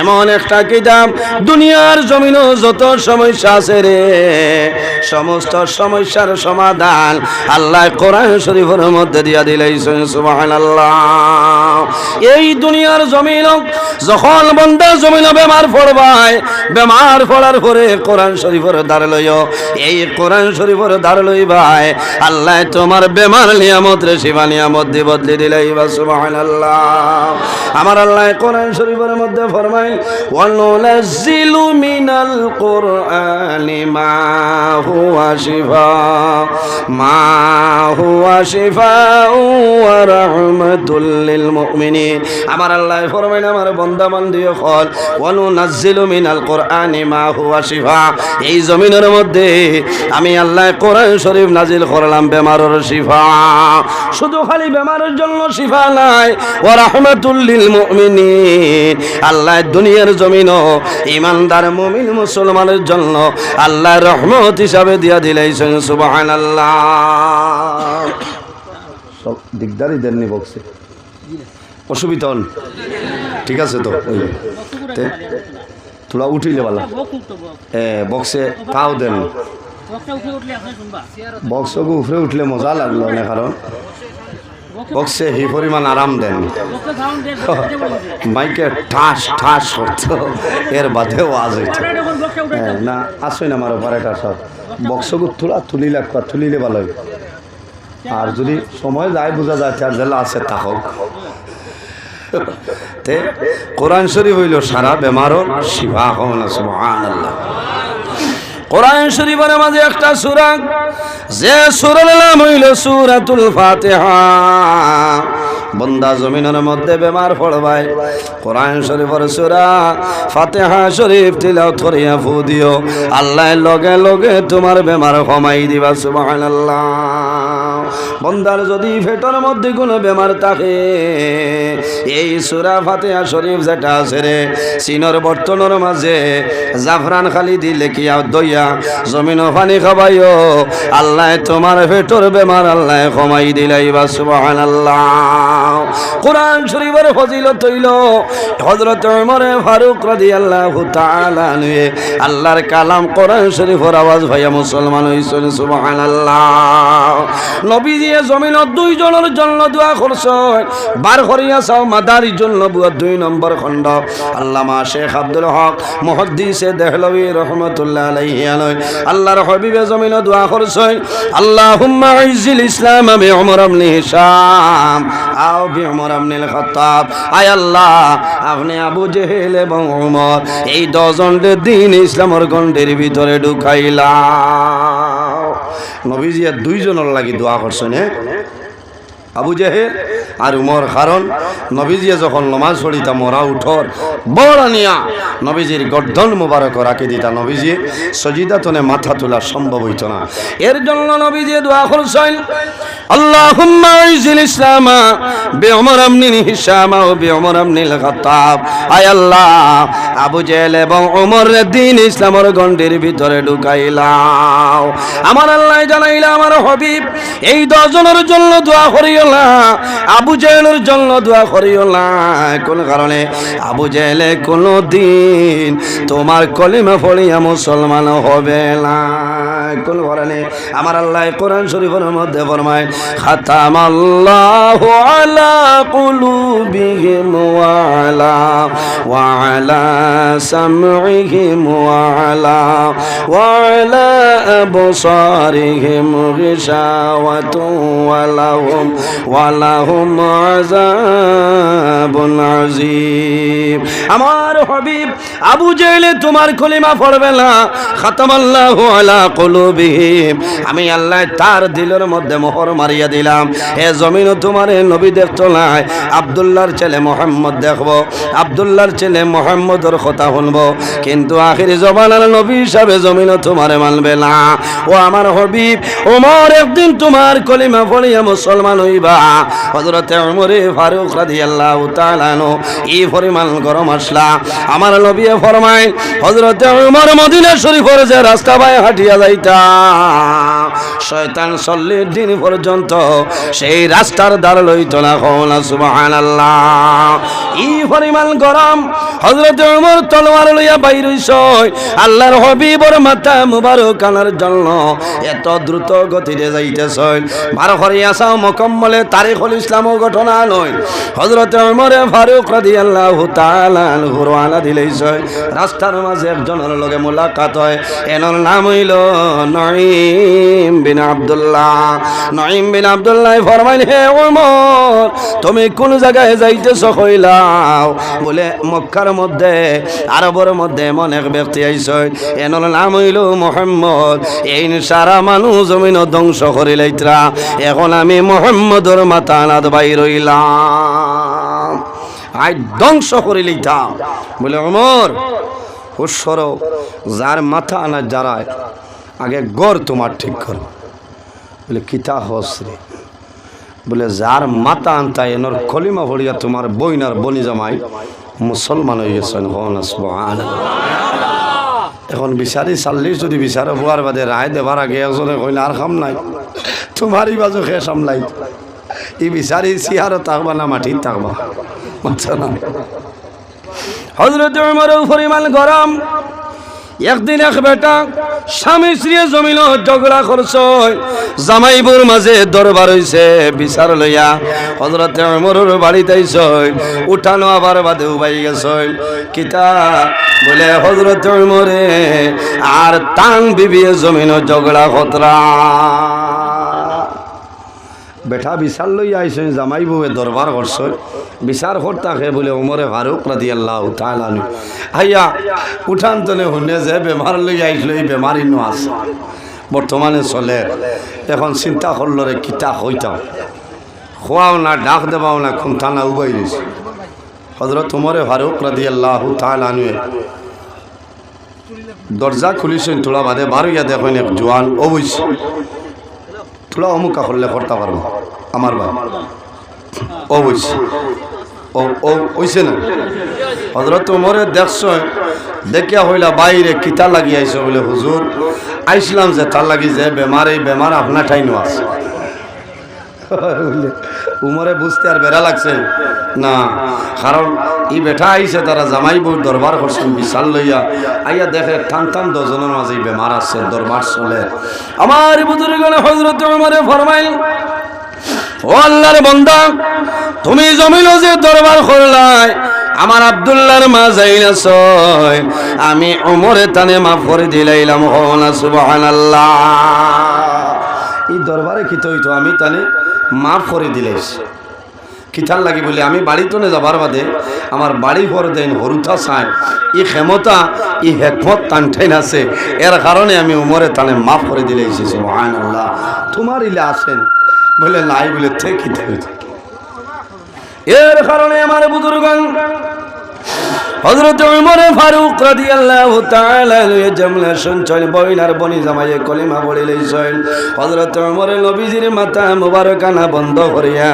এমন একটা কিতাব দুনিয়ার জমিন যত সমস্যা আছে রে, সমস্ত সমস্যার সমাধান আল্লাহ কোরআন শরীফের মধ্যে দিয়া দিলেছেন সুবহানাল্লাহ। এই দুনিয়ার জমিন যখন বন্ধা জমিন বেমার পড়বায়, বেমার পড়ার পরে কোরআন শরীফের দ্বার লইও, এই কোরআন শরীফের দ্বার লইবাই আল্লাহ তোমার বেমার নিয়ামত রে শিবা নিয়ামত দি বদলি দিলাই সুবহানাল্লাহ। আমার আল্লাহ কোরআন শরীফের মধ্যে ওয়ানুনাজ্জিলু মিনাল কুরআনি মা হুয়া শিফা মা হুয়া শিফা ওয়া রাহমাতুল লিল মুমিনিন আমার আল্লাহ ফরমাইন, আমার বান্দা বান্দি হল ওয়ানুনাজ্জিলু মিনাল কুরআনি মা হুয়া শিফা এই জমিনের মধ্যে আমি আল্লাহ কোরআন শরীফ নাজিল করলাম, বেমারের শিফা। শুধু খালি বেমারের জন্য শিফা নাই ও রাহমাতুল্লিল মুমিনিন। আল্লাহ দুনিয়ার জমিনও ইমানদার মুমিন মুসলমানের জন্য আল্লাহ রহমত হিসাবে দিয়া দিলেছেন সুবহানাল্লাহ। সব দিকদারি দেননি বক্সে অসুবিধা হন। ঠিক আছে তো তোরা উঠিলে বালা। এ বক্সে তাও দেন। বক্সকে উপরে উঠলে মজা লাগল না কারণ? বক্সে হি পরিমাণ আরাম দেন। মাইকে ঠাস ঠাস করতো। এর বাদে ওয়াজ হইতো। হ্যাঁ, না আসই না আমার অপারেটার সব। বক্সকে তুলা তুলি লাগবা তুলিলে ভালো আর যদি সময় যায় বোঝা যায় চার জেলা আছে থাকক তে কোরআন শরীফ হইল সারা বেমারও শিবা হন সুবহানাল্লাহ। কোরআন শরীফের মাঝে একটা সূরা যে সুরল নাম হইল সুরাতুল ফাতিহা। বন্দা জমিনের মধ্যে বেমার পড়বাই কোরআন শরীফের সূরা ফাতিহা শরীফ তিলাওয়াত করিয়া ফু দিও। আল্লাহ লগে লগে তোমার বেমার কমাই দিবা, সুবহানাল্লাহ। বন্দার যদি ফেটর মধ্যে কোনো বেমার থাকে, এই সুরা ফাতেহা শরীফ যেটা আছে রে, চীনর বর্তনের মাঝে জাফরান খালি দিলে কি দইয়া, জমিন পানি খাবাইও আল্লাহ তোমার ফেটর বেমার আল্লাহ কমাই দিলাই বা সুবহান আল্লাহ কোরআন শরীফের ফজিলত হইল হযরত ওমর ফারুক রাদিয়াল্লাহু তাআলা আনহু। আল্লাহর কালাম কোরআন শরীফের আওয়াজ ভাইয়া মুসলমান হইছেন, সুবহানাল্লাহ। নবীজি জমিনত দুইজনের জন্য দোয়া করছে বার করিয়া চাও, মাদারির জন্য বুয়া দুই নম্বর খণ্ড। আল্লামা শেখ আব্দুল হক মুহাদ্দিসে দেহলভি রহমতুল্লাহ আলাইহি আলাই আল্লাহর হাবিবে জমিন দোয়া করছে আল্লাহুম্মা ইজ্জিল ইসলাম বি উমর ইবনে হিশাম। বি উমর ইবনে খাত্তাব। আয় আল্লাহ, আপনি আবু জেহেল এবং উমর এই দশজনের দিন ইসলামের গণ্ডের ভিতরে ঢুকাইলা নবীজিয়া দুইজনের লাগি দোয়া করছেন হ্যাঁ? আবু জেহেল আর উমর কারণ নবীজিয়ে যখন নমাজ পড়িতা মরা উঠর, বড় নিয়া নবীজির গর্দন মুবারক রাখি দিতা নবীজি সজিদা তনে মাথা তোলা সম্ভব হইত না। এর জন্য নবীজি দোয়া করছেন, আল্লাহুম্মা ইজিল ইসলামা বিউমর আমনিন হিসামা ও বিউমর আমনিল খাত্তাব। আয় আল্লাহ, আবু জেহেল এবং ওমরের দিন ইসলামের গন্ডির ভিতরে ঢুকাইলাও। আমার আল্লাহ জানাইলা, আমার হবিব, এই দশজনের জন্য দোয়া করিও আবু জেহেলের জন্য দোয়া করিও না। কোন কারণে? আবু জেলে কোনো দিন তোমার কলিমা ফলিয়া মুসলমান হবে না। কোন কারণে? আমার আল্লাহ কোরআন শরীফের মধ্যে ফরমায় খাতাম আল্লাহ আলা কুলুবিহিম ওয়া আলা ওয়া আলা সামইহিম ওয়া আলা, ওয়া আবসারিহিম আমার হাবিব আবু জেলে তোমার কলিমা পড়বে না। খাতাম আল্লাহ আলা কুলুবিহিম। আমি আল্লাহ তার দিলের মধ্যে মোহর মারিয়া দিলাম। এ জমিনও তোমার নবী দেখতো নাই আবদুল্লাহর ছেলে মোহাম্মদ দেখব। আবদুল্লাহর ছেলে মোহাম্মদর কথা শুনব। কিন্তু আখির জবানার নবী হিসাবে জমিনও তোমারে মানবে না। ও আমার হবিব, ওমর একদিন তোমার কলিমা পড়িয়া মুসলমান হইব হইবা হজরতে উমরে ফারুক রাদিয়াল্লাহু তাআলা নো এই পরিমাণ গরম আসলা আমার নবী ফরমায় হজরতে উমর মদিনা শরীফের যে রাস্তা বাই হাঁটিয়া যাইতা, শয়তান চল্লিশ দিন পর্যন্ত সেই রাস্তার দ্বার লইত না, সুবহানাল্লাহ। জন্য এত মকম্মলে তারিখুল ইসলামও ঘটনা নয়। হজরত উমরে ফারুক রাদিয়াল্লাহু তাআলা আনহুর আলা দিলেইছ রাস্তার মাঝে একজনের লগে মোলাকাত হয়। এনর নাম হইল নঈম বিন আব্দুল্লাহ। নঈম বিন আব্দুল্লাহ ফরমাইল, হে উমর তুমি কোন জায়গায় যাইতেছ কইলাও বলে মক্কার মধ্যে, আরবের মধ্যে এমন এক ব্যক্তি আইস এনর নাম হইল মোহাম্মদ। এই সারা মানুষ জমিন ধ্বংস করে লাইত্রা। এখন আমি মোহাম্মদর মাথা আনাদ বাই রইলাম আই ধ্বংস করে লইতাম। বলে অমর হুস্বর যার মাথা আনা যারায় আগে গড় তোমার ঠিক করো। বলে, কিতা হসরে বলে, যার মাথা আনতা এনর কলিমা ভরিয়া তোমার বইনার বনি জামাই, মুসলমান হয়ে গেছেন হন এখন বিচারি চাল্লিশ যদি বিচারে হওয়ার বাদে রায় দেবার আগে একজনে কইলে, আর খাম নাই, তোমারই বাজু খে সামলাই। ই বিচারি চিহারও থাকবা না মাটির থাকবা বুঝছ না হজরত গরম। একদিন এক বেটা স্বামী স্ত্রী জমিল ঝগড়া করছ। জামাইবুর মাঝে দরবার হইছে, বিচার লইয়া। হজরত মরুর বাড়িতে আইছ, উঠানো আবার বাদে উবাই গেছ। কিতা? বলে হজরত মরে আর তাং বিবিয়ে জমিন ঝগড়া খতরা বেঠা বিচার লই আইছে জামাই বউয়ে দরবার করছে বিচার করতাকে বলে উমরে ফারুক রাদি আল্লাহ তালানু আইয়া উঠান তলে শুনে যে বেমার লই আইছিল এই বেমারি নো আছে বর্তমানে চলে। এখন চিন্তা করল রে কিতা হইতাম খোয়াও না ডাক দেবাও না খুমথা না উবাই দিছে। হজরত উমরে ফারুক রাদি আল্লাহ তালানুয়ে দরজা খুলিছেন তোলা বাদে বারো দেখেন এক জোয়ান অবশ্য তোলা অমুক করলে করতে পারব। আমার বা ও ও ওইছে না? হজরত উমরে দেখছ, দেখিয়া হইলা বাইরে কিতা লাগি আইছো বলে, হুজুর, আইসলাম যে তার লাগি যে বেমার, এই বেমার আপনার ঠাইনো আছে। উমরে বুঝতে আর বেড়া লাগছে। না, কারণ ই বেঠা আইছে, তারা জামাই বউ দরবার করছেন, বিশাল লইয়া। আইয়া দেখে টান টান দজনের মাঝে বেমার আছে দরবার চলে। আমার বুজুর্গনে হজরত উমরে ফরমাইল, ও আল্লাহর বন্দা, তুমি জমিল যে দরবার করলাই, আমার আব্দুল্লাহর মা ছয়, আমি উমরে তানে মাফ করে দিলাইলাম হনা সুবহানাল্লাহ। এই দরবারে কি তো আমি তানে মাফ করে দিলেস। কিতার লাগি বলে, আমি বাড়ি নে যাবার বাদে আমার বাড়ি ঘর দেন হরুথা চাই ই ক্ষমতা, ই হেকমত টানঠাইন আছে। এর কারণে আমি উমরে তানে মাফ করে দিলে এসেছি মহান আল্লাহ তোমার ইলে আসেন বলে নাই বলে থেকে। এর কারণে আমার বুজুর্গন হযরত উমর ফারুক রাদিয়াল্লাহু তাআলা লয়ে জামলা সঞ্চয় বইনার বনি জামাইয়ে কলিমা পড়ে লইছেন। হযরত উমর নবীজির মাথা মুবারকানা বন্ধ করিয়া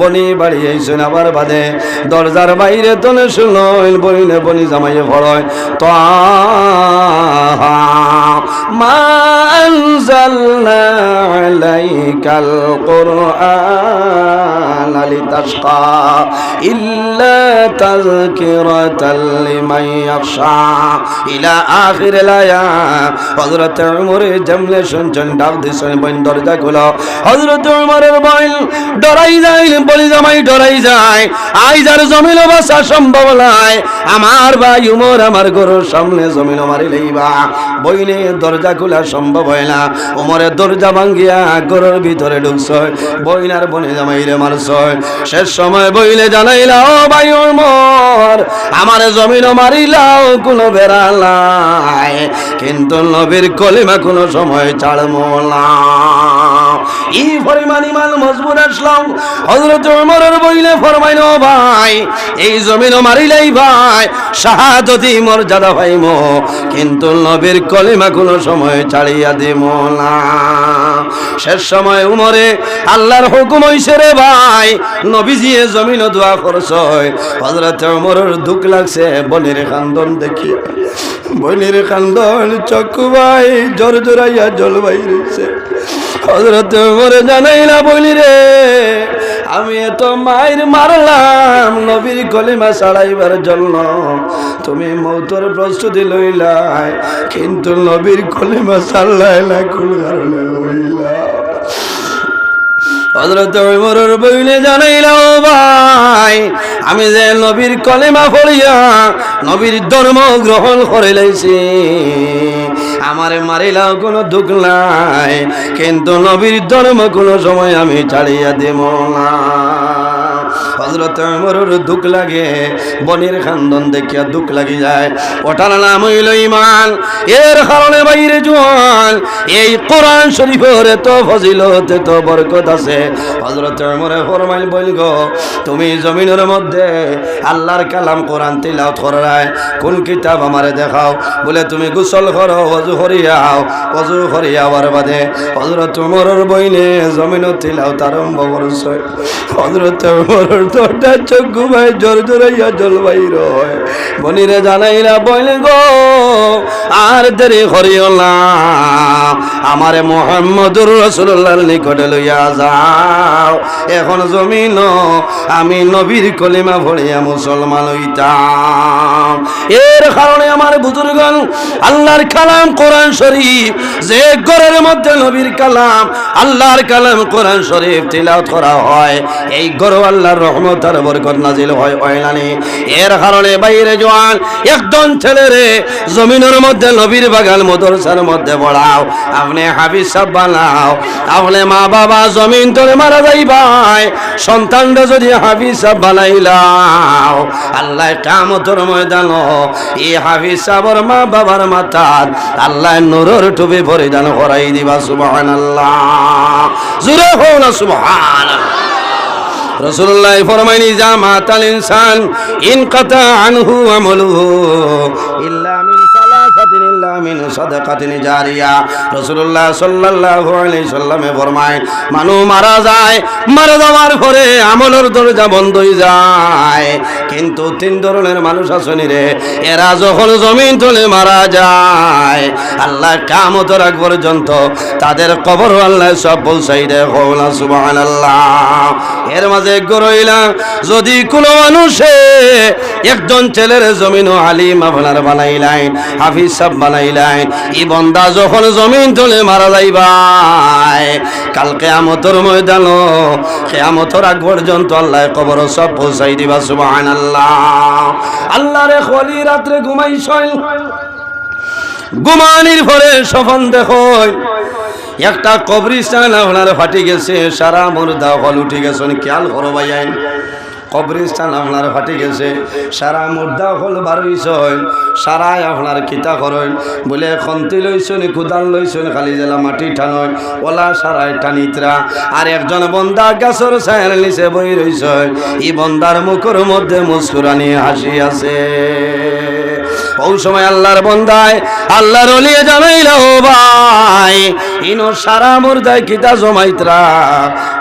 বনি বাড়ি আইছেন। আবার বাদে দরজার বাইরে তনে শুনলেন বইনে বনি জামাইয়ে পড়য় তো মা আনজালনা আলাইকাল কুরআন লিতাশকা ইল্লা তাযকিরাতাল জামলে আমার ভাই উমর আমার গরুর সামনে জমিন মারি লইবা। বইনে দরজা খোলা সম্ভব হয় না। উমরের দরজা ভাঙ্গিয়া গরুর ভিতরে ঢুকছয় বইনার বনে জামাইরে মারছয় শেষ সময় বইলে জানাইলা, ও ভাই উমর, আমার জমিন মারিলাও কোনো বেড়ালায় কিন্তু নবীর কলিমা কোনো সময় ছাড়বো না। ই পরিমাণ ইমান মজবুত আসলাম। হজরত উমরের বইলে ফরমাইল ভাই, এই জমিন মারিলেই ভাই শাহাদতি মর্যাদা পাইম, কিন্তু নবীর কলিমা কোনো সময় ছাড়িয়া দিব না। শেষ সময় উমরে, আল্লাহর হুকুম হইছে রে ভাই নবীজিয়ে জমিন দোয়া করছয় হজরত উমরের দুঃখ লাগছে বনের কান্দন দেখি বনের কান্দন চক্ষু ভাই জোর জোরাইয়া জল বাইরেছে হজরত উমরে জানাই না বলি রে। আমি এত মায়ের মারলাম নবীর কলিমা ছাড়াইবার জন্য। তুমি মৌতর প্রস্তুতি লইলাই, কিন্তু নবীর কলিমা ছাড়লাই না কোন আমি যে নবীর কলেমা পড়িয়া নবীর ধর্ম গ্রহণ করে লাইছি। আমারে মারিলাও কোনো দুঃখ নাই কিন্তু নবীর ধর্ম কোনো সময় আমি ছাড়িয়া দেব না। হজরত ওমরের দুঃখ লাগে, বনের খান্দন দেখিয়া দুঃখ লাগি যায়। ওটার নাম হইল ইমান এর কারণে বাইরে জোয়ান। এই কোরআন শরীফের এত ফজিলত, এত বরকত আছে। হজরত ওমরে ফরমাইল, বইল গো, তুমি জমিনের মধ্যে আল্লাহর কালাম কোরআন তিলাওয়াত করায় কোন কিতাব আমারে দেখাও? বলে, তুমি গোসল করো অজু করিয়াও অজু করিয়াওয়ার বাদে হজরত ওমরের বইনে জমিন তিলাওয়াত আরম্ভ করছে। হজরত ওমরের তোটা চোখ ঘুমায় জোর জোরাইয়া জল বাইর হয়। বনিরে জানাইরা বইলে গো, আর দেরি করিও না। আমারে মোহাম্মদুর রসুল্লাহর নিকটে লইয়া যাও। এখন জমিন, আমি নবীর কলিমা ভরিয়া মুসলমান হইতাম। এর কারণে আমার বুজুর্গন আল্লাহর কালাম কোরআন শরীফ, যে ঘরের মধ্যে নবীর কালাম, আল্লাহর কালাম কোরআন শরীফ তিলাওয়াত করা হয়। এই ঘর আল্লাহর রহমত আর বরকত নাজিল হয় ওইলানি এর কারণে বাইরে জোয়ান, একজন ছেলেরে জমিনের মধ্যে, নবীর বাগান, মদরসার মধ্যে পড়াও। আপনি হাফিজ সাহেব বানাও। আপনি মা বাবা জমিন তোরে মারা যাই ভাই। সন্তানটা যদি হাফিজ সাহেব বানাইলাও, আল্লাহ কামতর ময়দান এই হাফিজ সাহেবর মা বাবার মাথার আল্লাহ নুরর টুপি পরিধান করাই দিবা সুবহান আল্লাহ জুড়ে হো না সুবহান রসুল্লাহ ফরমাইনি জামাত আল ইনসান ইন কথা আনহু আমলু ইল্লা মিন সাদাকাতিন জারিয়া। রাসূলুল্লাহ সাল্লাল্লাহু আলাইহি সাল্লামে ফরমায়, মানু মারা যায়, মারা যাওয়ার পরে আমলের দরজা বন্ধ হয়ে যায়। কিন্তু তিন ধরনের মানুষ রে, এরা যখন জমিন তলে মারা যায়, আল্লাহ কামত রাখ পর্যন্ত তাদের কবর আল্লাহ সব দেয় না, সুবহানাল্লাহ। এর মাঝে গরইলাম যদি কোনো মানুষে একজন ছেলের জমিন আলিম আপনার বানাইলাইন হাফিজ সাহ ই বন্দা যখন জমিন তুলে মারা যাইবাই, কাল কেয়ামতর ময়দান কেয়ামতর আগ পর্যন্ত আল্লাহ কবর সব পৌঁছাই দিবা সুবহান আল্লাহ আল্লাহ রে খলি রাত্রে ঘুমাইছয় গুমানির পরে সফন দেখো, একটা কবরিস্তান আপনার ফাটি গেছে, সারা মুর্দা হল উঠে গেছেন খেয়াল করো ভাইয়াই। কবরিস্তান আপনার ফাটি গেছে। সারা মুদ্রা হল বারইছন সারাই আপনার কিতা করেন বলে, খন্তি লইছন কুদাল লইছন খালি জেলা মাটি টানন ওলা সারাই টানিতরা। আর একজন বন্দা গাছর ছায়ের নিচে বই রইছ ই বন্দার মুখর মধ্যে মুস্কুরানি হাসি আছে। ওই সময় আল্লাহর বন্দায়, আল্লাহর অলিয়ে জানাইল ভাই, ইনো সারা মুর্দায় কিতা জমাইতরা?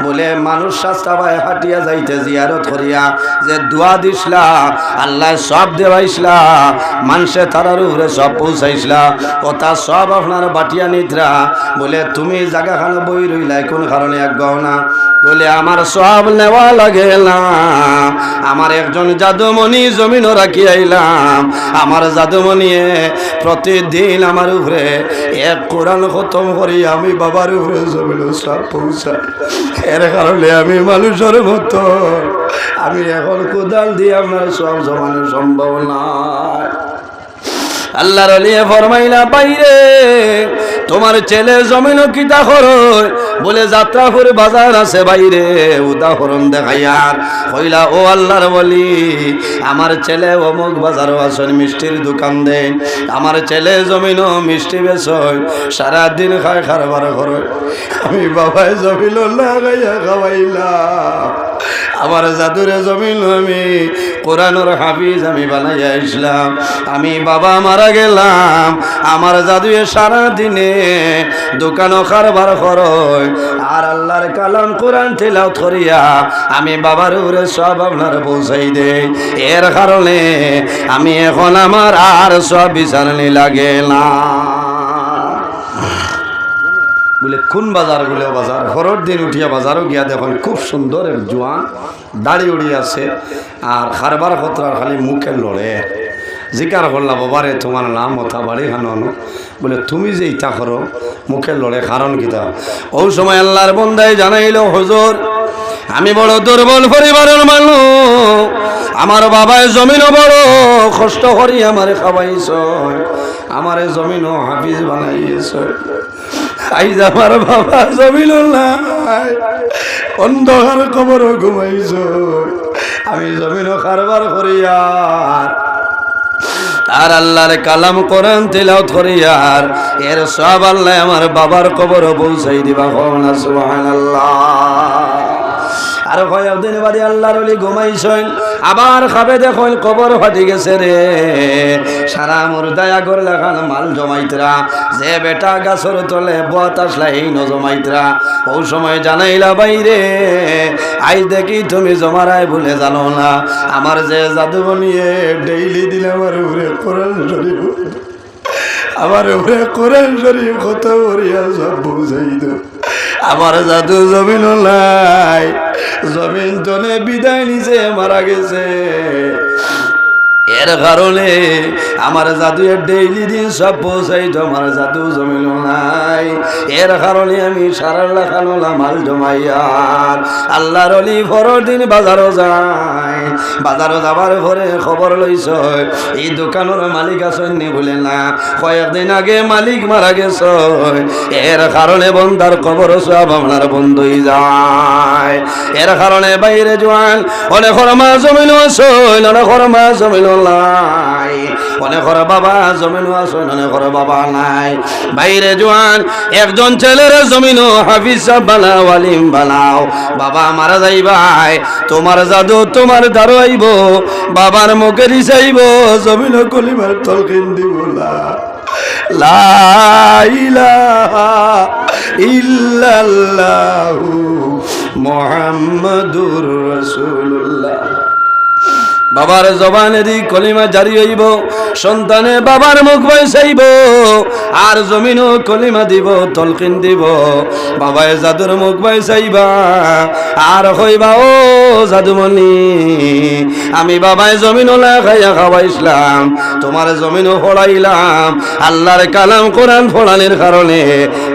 বলে, মানুষ শাস্তা ভাই হাটিয়া যাইতে জিয়ারত করিয়া যে দোয়া দিসলা, আল্লাহ সব দেওয়াইসলা, মানুষে তারার উপরে সব পৌঁছাইসলা, কথা সব আপনার বাটিয়া নিতরা। বলে, তুমি জায়গা খানো বই রইলাই, কোন কারণে এক গহনা? বলে, আমার সব নেওয়া লাগে আমার একজন জাদুমণি জমিন রাখি আইলাম। আমার জাদুমণিয়ে প্রতিদিন আমার উপরে এক কোরআন খতম করি, আমি বাবার উপরে জমিন সব পৌঁছাই। এর কারণে আমি মানুষের মতো। আমি এখন কোদাল দিয়ে আপনার সব জমানো সম্ভব নয়। আল্লাহর আলিয়ে ফরমাইলা, বাইরে, তোমার ছেলে জমিন কিতা করো বলে, যাত্রাপুর বাজার আছে বাইরে, উদাহরণ দেখাইয়ার কইলা, ও আল্লাহর বলি আমার ছেলে অমুক বাজারও আসেন মিষ্টির দোকান দেন। আমার ছেলে জমিনও মিষ্টি বেচয় সারাদিন খায় খারবার করে। আমি বাবায় জমিন লাগাইয়া খাওয়াইলাম। আমার জাদুরে জমিন আমি, কোরআনুর হাফিজ আমি বানাইয়া ইসলাম আমি বাবা মারা গেলাম, আমার জাদুয়ে সারা দিনে দোকানও কারবার করয় আর আল্লাহর কালাম কোরআন তেলাও করিয়া আমি বাবার উপরে সব আপনার পৌঁছাই দেই। এর কারণে আমি এখন আমার আর সব বিচারণী লাগে না। বলে, কোন বাজার বলে বাজার? ঘরের দিন উঠিয়া বাজারও গিয়া দেখুন, খুব সুন্দর এক জোয়ান দাড়ি উড়ি আছে আর খারবার খতরার খালি মুখে লড়ে। জিকার করলা বাবারে, তোমার নাম অথা বাড়ি খানো বলে, তুমি যে ইটা করো, মুখে লড়ে, কারণ কিতা ওই সময় আল্লাহর বন্দায় জানাইল, হজুর, আমি বড় দুর্বল পরিবারের মানুষ। আমার বাবায় জমিনও বড়, কষ্ট করি আমারে খাওয়াইছ, আমারে জমিনও হাফিজ বানাইছ। আমার বাবা জমিন নাই। অন্ধকার কবর ঘুমাইছ। আমি জমিন কারবার করিয়ার আর আল্লাহর কালাম কোরআন তেলাও করিয়ার এর সব আল্লাহ আমার বাবার কবর পৌঁছাই দিবা না সুবহানাল্লাহ। আর কয়েকদিন বাদে আল্লাহর অলি ঘুমাইছেন। আবার খাবে দেখুন কবর ফাটি গেছে রে। সারা মুর্দায়া করে লেখান মাল জমাইতরা। যে বেটা গাছর তলে বত আসলা এই ন জমাইতরা। ও সময় জানাইলা বাইরে। আই দেখি তুমি জমারাই বলে জানো না। আমার যে জাদু বনিয়ে ডেইলি দিলে আমার উপরে কোরআন শরীফ। আমার উপরে কোরআন শরীফ কত বরিয়া সব বুঝাই দো আমার জাদু জমিন নাই। জমিন তনে বিদায় নিছে, মারা গেছে। এর কারণে আমার জাদু ডেইলি দিন সব পৌঁছাই আমার জাদু জমিল নাই। এর কারণে আমি সারা লাখানো মাল জমাইয়ার। আল্লাহর অলি ভরর দিন বাজারও যায়। বাজারও যাবার পরে খবর লইছ। এই দোকানের মালিক আছেন নি বলে না। কয়েকদিন আগে মালিক মারা গেছ। এর কারণে বন্ধার খবর সব আপনার বন্ধুই যায়। এর কারণে বাইরে জোয়ান অনেক মা জমিল অনেক মা জমিন নাই অনেকর বাবা জমিন আছে অনেকর বাবা নাই। বাইরে জোয়ান, একজন ছেলের জমিন হাফিজ বানাও, আলিম বানাও। বাবা মারা যাইবাই, তোমার জাদু তোমার দ্বারো আইব বাবার মুখে দিছাইব জমিন কলিমার তলকিন দিব না। ইল্লাল্লাহু মুহাম্মাদুর রাসূলুল্লাহ। বাবার জবানে দি কলিমা জারি হইব সন্তানে বাবার মুখ বয়সাইব আর জমিনও কলিমা দিব, তলকিন দিব। বাবায় জাদুর মুখ বয়সাইবা আর হইবা ও জাদুমণি। আমি বাবায় জমিনও লাগাইয়া খাওয়াইছিলাম, তোমার জমিনও ফড়াইলাম আল্লাহর কালাম কোরআন ফোড়ানোর কারণে।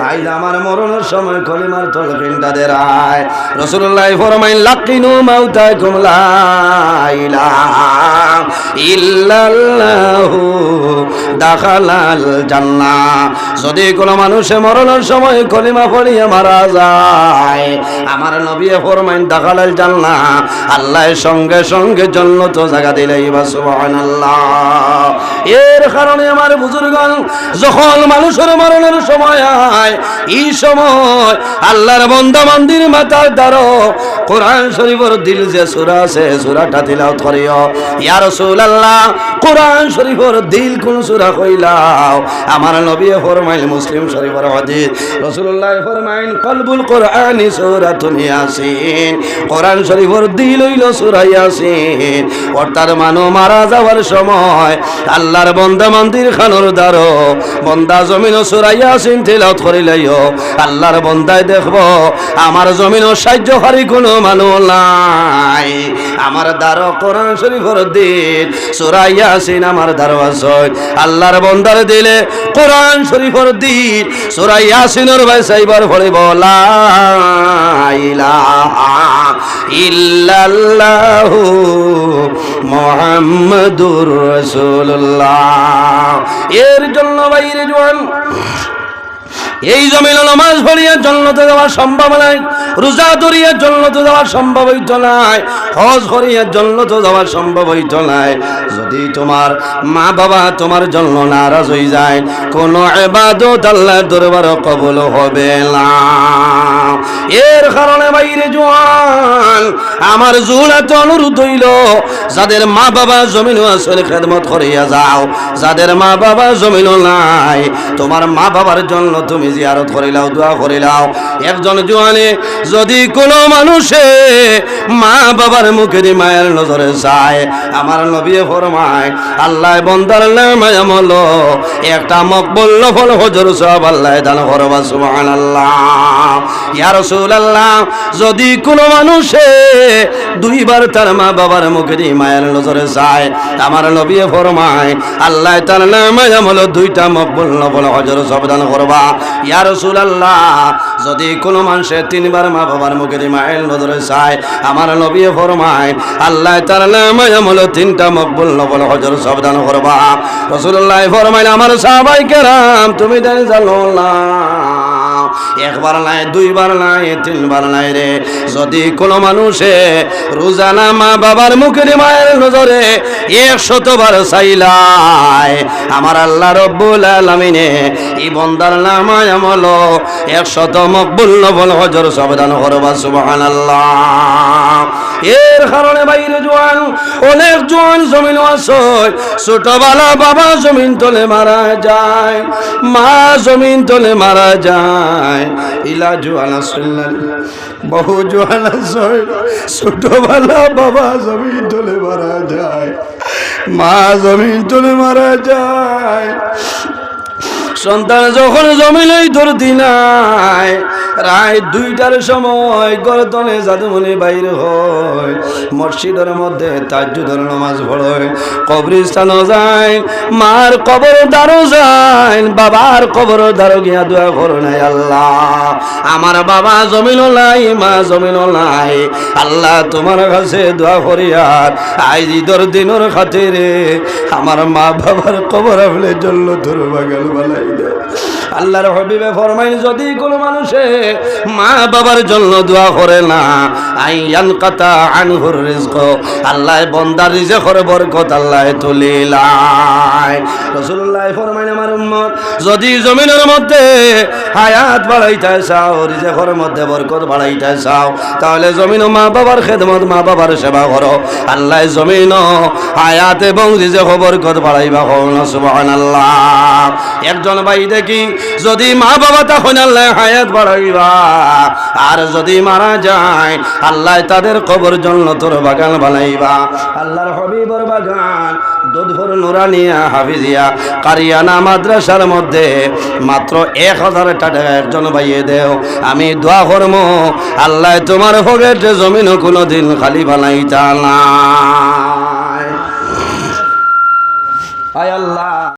আইজ আমার মরণের সময় কলিমার তলকিনটা দেরায়। রসুল্লাহ ফরমাইন, লাকিনু মাউতাই কুমলাইলা ইল্লাল্লাহু দাখালাল জান্নাহ। যদি কোনো মানুষে মরণের সময় কলিমা পড়িয়ে মারা যায়, আমার নবী ফরমাইন দাখালাল জান্নাহ। আল্লাহ সঙ্গে সঙ্গে জন্নত জায়গা দিলেই বা সুবহানাল্লাহ। এর কারণে আমার বুজুর্গণ, যখন মানুষের মরণের সময় হয়, এই সময় আল্লাহর বন্দা মন্দির মাতার দ্বারো কোরআন শরীফের দিল যে সুরা আছে, সুরাটা তিলাওয়াত করিও। ইয়া রাসূলুল্লাহ, কোরআন শরীফের দিল কোন সূরা কইলাও? আমার নবী ফরমাইল মুসলিম শরীফের হাদিস, রাসূলুল্লাহ ফরমাইন কলবুল সূরাতুন ইয়াসিন। শরীফের দিল হইল সূরা ইয়াসিন। অর্থাৎ মানো মারা যাওয়ার সময় আল্লাহর বন্দা মন্দির খানোর দ্বারো বন্দা জমিন সূরা ইয়াসিন তিলাওয়াত করিলাইও। আল্লাহর বন্দায় দেখব, আমার জমিনও সাহায্য হারি কোনো মানুষ নাই। আমার দ্বার কোরআন শরীফর দিন। সূরা ইয়াসিন আমার দারওয়াজয় আল্লাহর বন্দার দিলে কোরআন শরীফর দিন। সূরা ইয়াসিনের ভাই সাইবার পড়িব, লা ইলাহা মুহাম্মাদুর রাসূলুল্লাহ। এর জন্য বাইরে জোয়ান এই জমিন নামাজ পড়িয়ে জন্নতে যাওয়া সম্ভব নাই, রোজা ধরিয়ে জন্নতে যাওয়া সম্ভব হইত নাই, হজ করিয়ে জন্নতে যাওয়া সম্ভব হইত নাই। যদি তোমার মা বাবা তোমার জন্য নারাজ হয়ে যায়, কোন এবাদত আল্লাহ দরবার কবল হবে না। এর কারণে বাইরে জোয়ান, আমার জুলাতে অনুরোধ হইল, যাদের মা বাবা জমিন আসলে খেদমত করিয়া যাও, যাদের মা বাবা জমিন নাই, তোমার মা বাবার জন্য তুমি জিয়ারত করিলাও দোয়া করিলাও একজন জোয়ানে যদি কোনো মানুষে মা বাবার মুখের মায়ের নজরে চায়, আমার নবী ফরমায় আল্লাহ বন্দার নামায় আমল, একটা মকবুল নফল হজর সব আল্লাহ দান করবা, সুবহানাল্লাহ। ইয়া রাসূলুল্লাহ, যদি কোনো মানুষে দুইবার তার মা বাবার মুখের মায়ের নজরে চায়, আমার নবী ফরমায় আল্লাহ তার নামায় আমল, দুইটা মকবুল নফল হজর সব দান করবা ইয়া রাসূলুল্লাহ, যদি কোনো মানুষে তিনবার মা বাবার মুখে মায়ের নজরে চায়, আমার নবিয়ে ফরমায়, আল্লাহ তার নামায় তিনটা মকবুল নবল হজর সাবধান করবা। রাসূলুল্লাহ ফরমায় আমার সাহাবাই কেরাম, তুমি জানো না একবার নাই, দুইবার নাই, তিনবার নাই রে। যদি কোনো মানুষে রোজানা মা বাবার মুখের মায়ের নজরে একশতবার চাইলাই আমার আল্লাহ রব্বুল আলামিনে এই বন্দার নামায় আমল, একশত মকবুল নবল হজর সাবধান করবা, সুবহানাল্লাহ। এর কারণে বাইরে জোয়ান, অনেক জোয়ান জমিন আছে ছোটবেলা বাবা জমিন তলে মারা যায়, মা জমিন তলে মারা যায়। ইলা জোয়ান আসলেন বহু জোয়ান আছে ছোটবেলা বাবা জমিন তলে মারা যায়, মা জমিন তলে মারা যায়। সন্তান যখন জমিলেই ধর দিনায় রায় দুইটার সময় গরতনে জাদুমনি বাইর হয়। মসজিদের মধ্যে তাজ্জুদের নামাজ পড়ে কবরিস্তান যায়, মার কবর দ্বারও যায়, বাবার কবর দ্বারও গিয়া দোয়া করো নাই আল্লাহ। আমার বাবা জমিন নাই, মা জমিন নাই, আল্লাহ তোমার কাছে দোয়া করিয়ার আইজ ঈদর দিনের খাতিরে আমার মা বাবার কবর আপনি জল্ল তোর বাগাল বালাই। আল্লাহর হবিবে ফরমাইন, যদি কোনো মানুষে মা বাবার জন্য দোয়া করে না, আইয়ান কাতা আনহুর রিজক, আল্লাহ বন্দার রিজেকর বরকত আল্লাহ তুলিলায় রাসূলুল্লাহ ফরমাইন, আমার উম্মত, যদি জমিনের মধ্যে হায়াত বাড়াইতে চাও, রিজেকর মধ্যে বরকত বাড়াইতে চাও। তাহলে জমিন মা বাবার খেদমত, মা বাবার সেবা করো। আল্লাহ জমিন হায়াত এবং রিজেক বরকত বাড়াইবা হন সুবহানাল্লাহ। একজন ভাই দেখি, যদি মা বাবা তখন আল্লাহ হায়াত বাড়াইবা, আর যদি মারা যায়, আল্লাহ তাদের কবর জন্য তোর বাগান বানাইবা। আল্লাহর হবিবর বাগান, দুধর নুরানিয়া, হাফিজিয়া, কারিয়ানা মাদ্রাসার মধ্যে মাত্র এক হাজার টাকা একজন বাইয়ে দেও। আমি দোয়া করম, আল্লাহ তোমার হবের জমিন কোনো দিন খালি বানাইতা না আয় আল্লাহ।